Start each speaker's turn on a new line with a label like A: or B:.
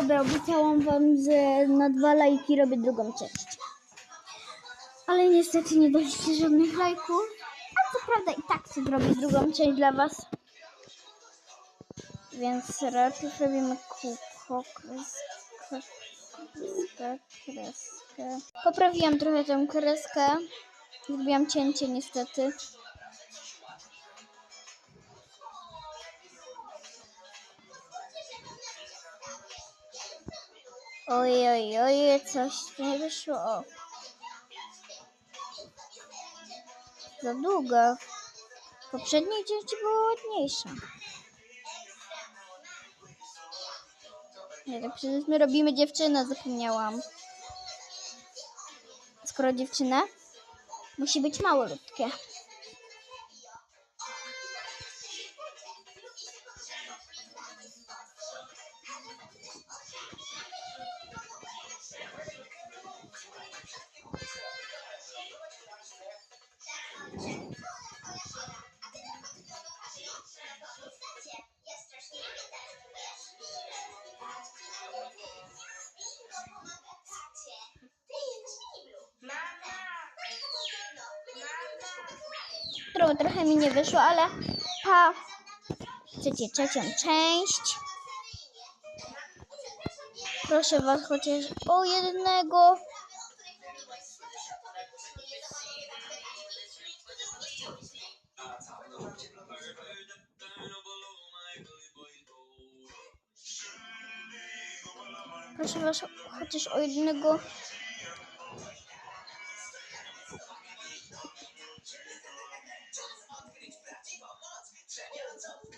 A: Dobra, obiecałam wam, że na dwa lajki robię drugą część. Ale niestety nie daliście żadnych lajków. A co prawda i tak chcę zrobić drugą część dla was. Więc raczej robimy kółko, kreskę, kreskę, kreskę. Poprawiłam trochę tę kreskę. Zrobiłam cięcie niestety. Oj, oj, oj, coś nie wyszło. Za długo. Poprzedniej części była ładniejsza. Nie, tak przecież my robimy dziewczynę, zapomniałam. Skoro dziewczynę, musi być małolutkie. Trochę, trochę mi nie wyszło, ale pa. Chcecie trzecią część? Proszę was chociaż o jednego. Proszę was chociaż o jednego